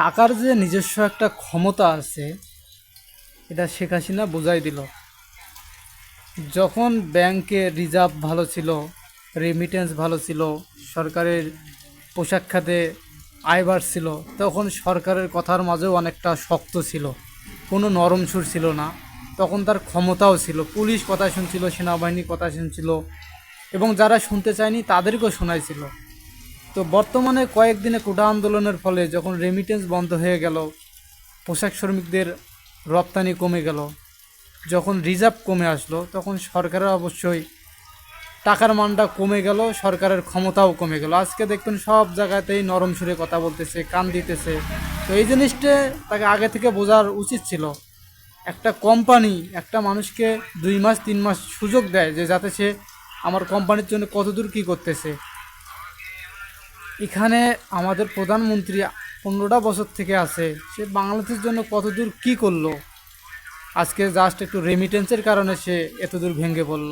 টাকার যে নিজস্ব একটা ক্ষমতা আছে, এটা শেখ হাসিনা বোঝাই দিল। যখন ব্যাংকে রিজার্ভ ভালো ছিল রেমিটেন্স ভালো ছিল, সরকারের পোশাক খাতে আয় বাড়ছিল তখন সরকারের কথার মাঝেও অনেকটা শক্ত ছিল। কোনো নরম সুর ছিল না। তখন তার ক্ষমতাও ছিল। পুলিশ কথা শুনছিল সেনাবাহিনী কথা শুনছিল এবং যারা শুনতে চায়নি তাদেরকেও শোনাইছিল। তো বর্তমানে কয়েকদিনে কোটা আন্দোলনের ফলে যখন রেমিটেন্স বন্ধ হয়ে গেল, পোশাক শ্রমিকদের রপ্তানি কমে গেল, যখন রিজার্ভ কমে আসলো, তখন সরকারের অবশ্যই টাকার মানটা কমে গেল, সরকারের ক্ষমতাও কমে গেল। আজকে দেখবেন সব জায়গাতেই নরম সুরে কথা বলতেছে, কান দিতেছে। তো এই জিনিসটা তাকে আগে থেকে বোঝার উচিত ছিল। একটা কোম্পানি একটা মানুষকে দুই মাস, তিন মাস সুযোগ দেয় যে যাতে সে আমার কোম্পানির জন্য কতদূর কী করতেছে। এখানে আমাদের প্রধানমন্ত্রী পনেরোটা বছর থেকে আছে। সে বাংলাদেশের জন্য কতদূর কি করল? আজকে জাস্ট একটু রেমিটেন্সের কারণে সে এতদূর ভেঙে পড়ল।